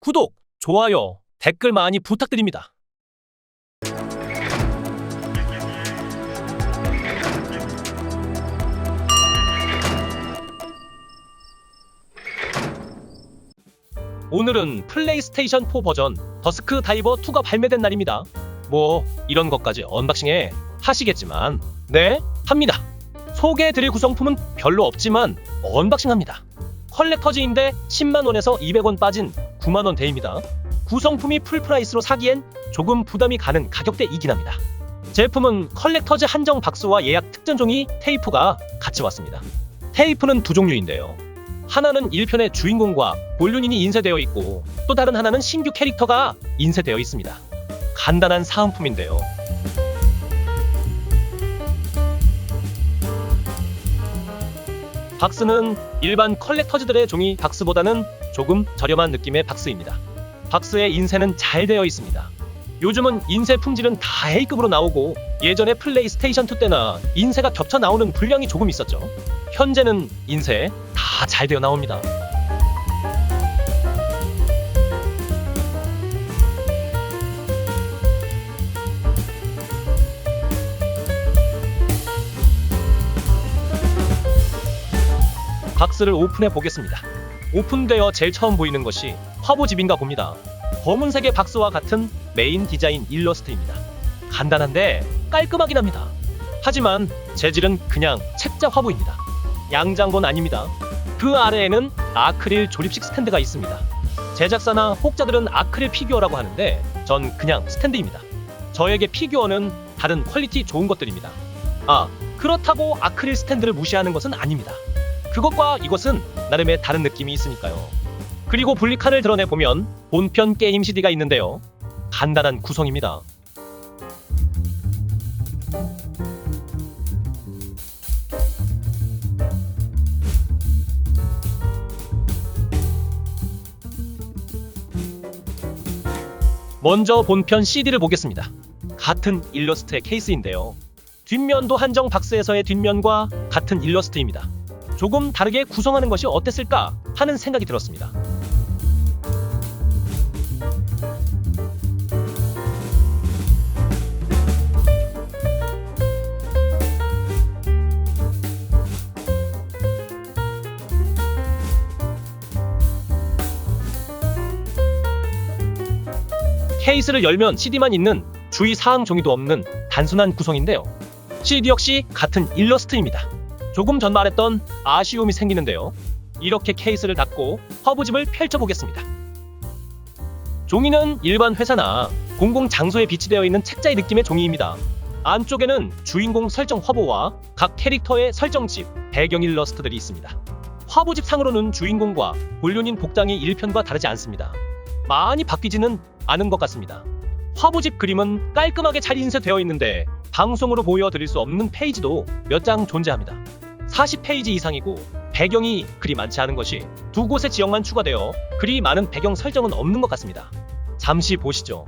구독, 좋아요, 댓글 많이 부탁드립니다. 오늘은 플레이스테이션 4 버전 더스크 다이버 2가 발매된 날입니다. 뭐 이런 것까지 언박싱해 하시겠지만 네 합니다. 소개해드릴 구성품은 별로 없지만 언박싱합니다. 컬렉터즈인데 10만 원에서 200원 빠진 9만원 대입니다. 구성품이 풀프라이스로 사기엔 조금 부담이 가는 가격대이긴 합니다. 제품은 컬렉터즈 한정 박스와 예약 특전 종이 테이프가 같이 왔습니다. 테이프는 두 종류인데요. 하나는 1편의 주인공과 본륜인이 인쇄되어 있고 또 다른 하나는 신규 캐릭터가 인쇄되어 있습니다. 간단한 사은품인데요. 박스는 일반 컬렉터즈들의 종이 박스보다는 조금 저렴한 느낌의 박스입니다. 박스의 인쇄는 잘 되어 있습니다. 요즘은 인쇄 품질은 다 A급으로 나오고 예전에 플레이스테이션 2 때나 인쇄가 겹쳐 나오는 분량이 조금 있었죠. 현재는 인쇄 다 잘 되어 나옵니다. 박스를 오픈해 보겠습니다. 오픈되어 제일 처음 보이는 것이 화보집인가 봅니다. 검은색의 박스와 같은 메인 디자인 일러스트입니다. 간단한데 깔끔하긴 합니다. 하지만 재질은 그냥 책자 화보입니다. 양장본 아닙니다. 그 아래에는 아크릴 조립식 스탠드가 있습니다. 제작사나 혹자들은 아크릴 피규어라고 하는데 전 그냥 스탠드입니다. 저에게 피규어는 다른 퀄리티 좋은 것들입니다. 아, 그렇다고 아크릴 스탠드를 무시하는 것은 아닙니다. 그것과 이것은 나름의 다른 느낌이 있으니까요. 그리고 분리칸을 드러내 보면 본편 게임 CD가 있는데요. 간단한 구성입니다. 먼저 본편 CD를 보겠습니다. 같은 일러스트의 케이스인데요. 뒷면도 한정 박스에서의 뒷면과 같은 일러스트입니다. 조금 다르게 구성하는 것이 어땠을까 하는 생각이 들었습니다. 케이스를 열면 CD만 있는 주의 사항 종이도 없는 단순한 구성인데요. CD 역시 같은 일러스트입니다. 조금 전 말했던 아쉬움이 생기는데요. 이렇게 케이스를 닫고 허브집을 펼쳐보겠습니다. 종이는 일반 회사나 공공 장소에 비치되어 있는 책자의 느낌의 종이입니다. 안쪽에는 주인공 설정 화보와 각 캐릭터의 설정집, 배경 일러스트들이 있습니다. 화보집 상으로는 주인공과 본륜인 복장이 1편과 다르지 않습니다. 많이 바뀌지는 않은 것 같습니다. 화보집 그림은 깔끔하게 잘 인쇄되어 있는데 방송으로 보여드릴 수 없는 페이지도 몇 장 존재합니다. 40페이지 이상이고 배경이 그리 많지 않은 것이 두 곳의 지역만 추가되어 그리 많은 배경 설정은 없는 것 같습니다. 잠시 보시죠.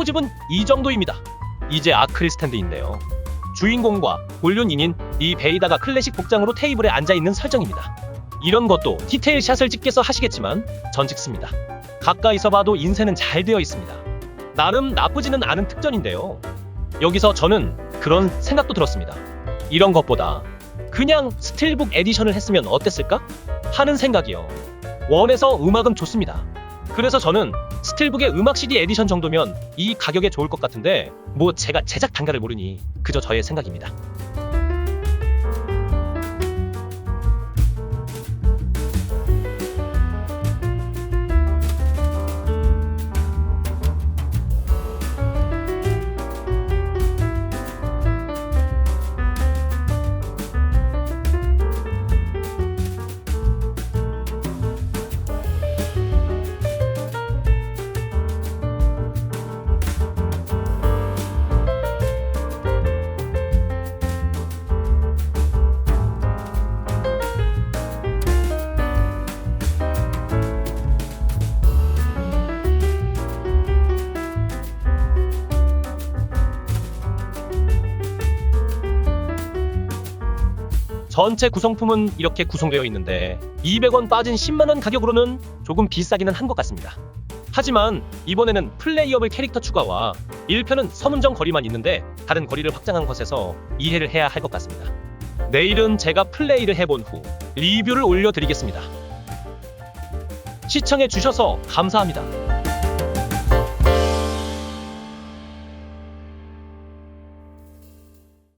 화보집은 이 정도입니다. 이제 아크릴 스탠드인데요. 주인공과 본륜인인 이 베이다가 클래식 복장으로 테이블에 앉아 있는 설정입니다. 이런 것도 디테일 샷을 찍게서 하시겠지만 전 찍습니다. 가까이서 봐도 인쇄는 잘 되어 있습니다. 나름 나쁘지는 않은 특전인데요. 여기서 저는 그런 생각도 들었습니다. 이런 것보다 그냥 스틸북 에디션을 했으면 어땠을까? 하는 생각이요. 원에서 음악은 좋습니다. 그래서 저는 스틸북의 음악 CD 에디션 정도면 이 가격에 좋을 것 같은데 뭐 제가 제작 단가를 모르니 그저 저의 생각입니다. 전체 구성품은 이렇게 구성되어 있는데 200원 빠진 10만원 가격으로는 조금 비싸기는 한 것 같습니다. 하지만 이번에는 플레이어블 캐릭터 추가와 1편은 서문정 거리만 있는데 다른 거리를 확장한 것에서 이해를 해야 할 것 같습니다. 내일은 제가 플레이를 해본 후 리뷰를 올려드리겠습니다. 시청해주셔서 감사합니다.